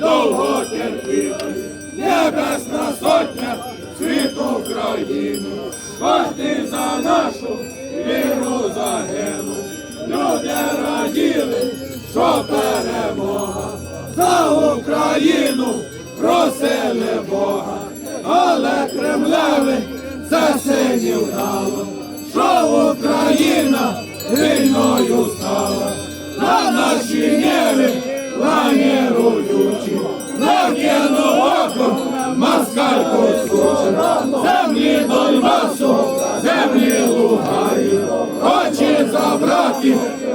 довго терпіли небесна сотня світу країну. Важди за нашу віру загину. Люди раділи, що перемога за Україну просили Бога, але кремлевих за синів дало, що Україна вільною стала.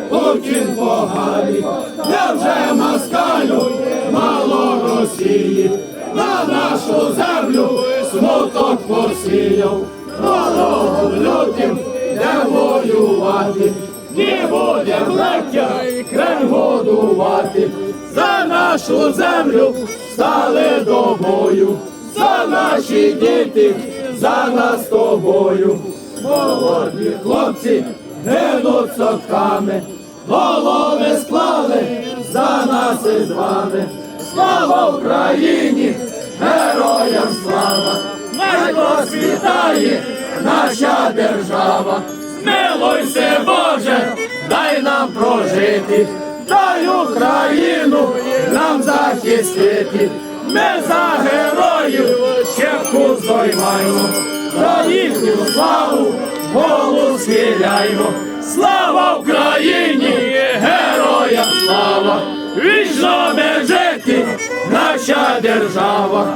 Путін поганий, невже москалю мало Росії, на нашу землю смуток посіяв, ворогу лютим де воювати, не будем легкя край годувати, за нашу землю стали до бою, за наші діти, за нас тобою, молоді хлопці гинуть сотками, голови склали за нас із вами. Слава Україні, героям слава! Най розквітає наша держава. Милуйся, Боже, дай нам прожити, дай Україну нам захистити. Ми за героїв щепку здоймаємо, за їхню славу голос схиляємо. Слава Україні, героям слава! Вічно бережити наша держава.